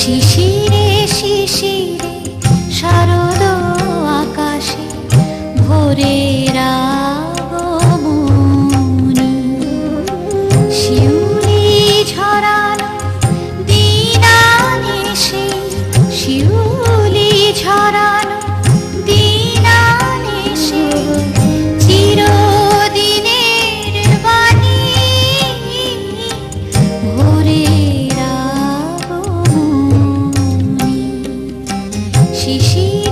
শিশিরে শিশিরে শারদ আকাশে ভোরের আগমনী। শিউলি ঝরালো দিন শিউলি ঝরা শিশির।